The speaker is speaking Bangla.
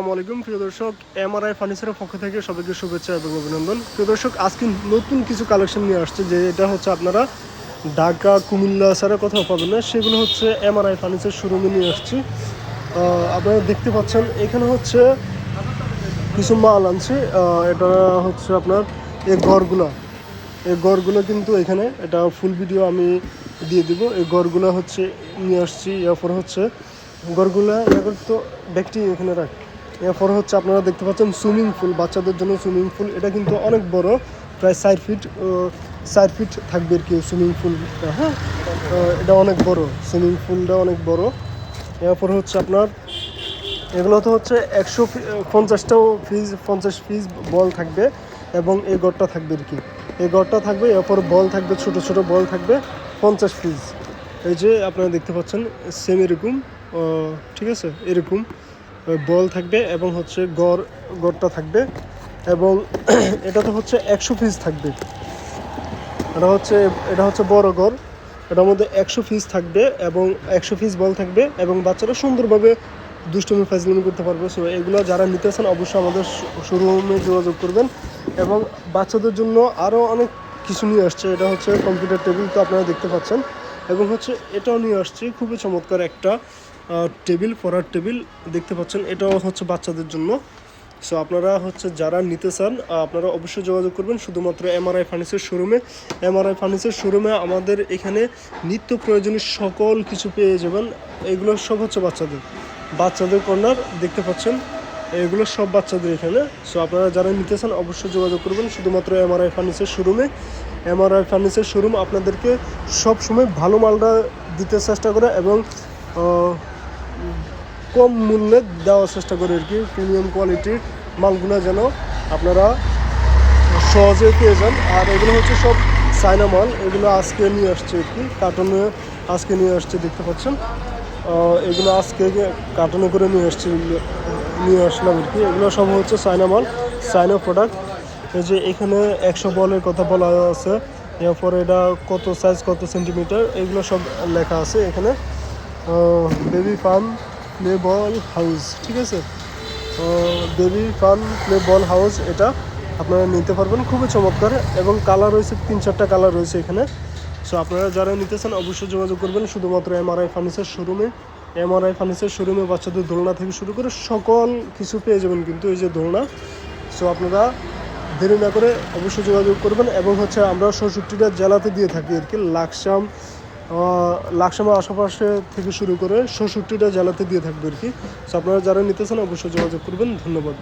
আসসালামু আলাইকুম। প্রিয় দর্শক এমআরআই ফার্নিচারের পক্ষ থেকে সবাইকে শুভেচ্ছা এবং অভিনন্দন। প্রিয় দর্শক, আজকে নতুন কিছু কালেকশন নিয়ে আসছে, যে এটা হচ্ছে আপনারা ঢাকা, কুমিল্লা ছাড়া কোথাও পাবেন না, সেগুলো হচ্ছে এমআরআই ফার্নিচার শোরুমে নিয়ে আসছি। আপনারা দেখতে পাচ্ছেন, এখানে হচ্ছে কিছু মাল আনছি এটা হচ্ছে আপনার এই ঘরগুলা। এই ঘরগুলো কিন্তু এখানে, এটা ফুল ভিডিও আমি দিয়ে দিব। এই ঘরগুলো হচ্ছে নিয়ে আসছি, এরপর হচ্ছে ঘরগুলো এখন তো ব্যক্তি এখানে রাখ এরপর হচ্ছে আপনারা দেখতে পাচ্ছেন সুইমিং পুল, বাচ্চাদের জন্য সুইমিং পুল। এটা কিন্তু অনেক বড়, প্রায় চার ফিট চার ফিট থাকবে আর কি সুইমিং পুলটা হ্যাঁ? এটা অনেক বড়, সুইমিং পুলটা অনেক বড়। এরপর হচ্ছে আপনার, এগুলো তো হচ্ছে একশো পঞ্চাশটাও ফিজ, পঞ্চাশ ফিজ বল থাকবে এবং এই গড়টা থাকবে আর কি। এই গড়টা থাকবে, এরপর বল থাকবে, ছোট ছোট বল থাকবে, পঞ্চাশ ফিজ। এই যে আপনারা দেখতে পাচ্ছেন সেম এরকম ঠিক আছে, এরকম। বল থাকবে এবং হচ্ছে গড়, গড়টা থাকবে এবং এটা তো হচ্ছে একশো পিস থাকবে। এটা হচ্ছে এটা হচ্ছে বড় ঘর এটার মধ্যে একশো পিস থাকবে এবং একশো পিস বল থাকবে এবং বাচ্চারা সুন্দরভাবে দুষ্টমি, ফাজলিমি করতে পারবে। সো এগুলো যারা নিতেছেন অবশ্যই আমাদের শোরুমে যোগাযোগ করবেন এবং বাচ্চাদের জন্য আরও অনেক কিছু নিয়ে আসছে। এটা হচ্ছে কম্পিউটার টেবিল তো আপনারা দেখতে পাচ্ছেন। এবং হচ্ছে এটাও নিয়ে আসছি। খুবই চমৎকার একটা টেবিল, পড়ার টেবিল দেখতে পাচ্ছেন। এটাও হচ্ছে বাচ্চাদের জন্য। সো আপনারা হচ্ছে যারা নিতে চান আপনারা অবশ্যই যোগাযোগ করবেন। শুধুমাত্র এমআরআই ফার্নিচার শোরুমে। এমআরআই ফার্নিচার শোরুমে আমাদের এখানে নিত্য প্রয়োজনীয় সকল কিছু পেয়ে যাবেন। এগুলো সব হচ্ছে বাচ্চাদের। বাচ্চাদের কর্নার দেখতে পাচ্ছেন। এগুলো সব বাচ্চাদের এখানে। সো আপনারা যারা নিতে চান, অবশ্যই যোগাযোগ করবেন। শুধুমাত্র এমআরআই ফার্নিচার শোরুমে। এমআরআই ফার্নিচার শোরুম আপনাদেরকে সব সময় ভালো মালটা দিতে চেষ্টা করে এবং কম মূল্যে দেওয়ার চেষ্টা করি আর কি। প্রিমিয়াম কোয়ালিটির মালগুলো যেন আপনারা সহজে পেয়ে যান। আর এগুলো হচ্ছে সব চায়না মাল। এগুলো আজকে নিয়ে আসছে আর কি। কার্টনে আজকে নিয়ে আসছে, দেখতে পাচ্ছেন? এগুলো আজকে কার্টনে করে নিয়ে আসছে, নিয়ে আসলাম আর কি। এগুলো সব হচ্ছে চায়না মাল, চায়না প্রোডাক্ট এই যে এখানে একশো বলের কথা বলা আছে। এরপর এটা কত সাইজ কত সেন্টিমিটার এগুলো সব লেখা আছে এখানে। Baby farm play ball house ঠিক আছে? Baby farm play ball house এটা আপনারা নিতে পারবেন, খুবই চমৎকার এবং কালার রয়েছে, তিন চারটা কালার রয়েছে এখানে। সো আপনারা যারা নিতে চান অবশ্যই যোগাযোগ করবেন, শুধুমাত্র এমআরআই ফার্নিচার শোরুমে এমআরআই ফার্নিচার শোরুমে বাচ্চাদের দোলনা থেকে শুরু করে সকল কিছু পেয়ে যাবেন কিন্তু এই যে দোলনা। সো আপনারা দেরি না করে অবশ্যই যোগাযোগ করবেন এবং হচ্ছে আমরা ষষ্ঠীটা জেলাতে দিয়ে থাকি আর কি, লাকসাম লাকসামের আশেপাশে থেকে শুরু করে ষষট্টিটা জেলাতে দিয়ে থাকবে আর কি। আপনারা যারা নিতে চান, অবশ্যই যোগাযোগ করবেন। ধন্যবাদ।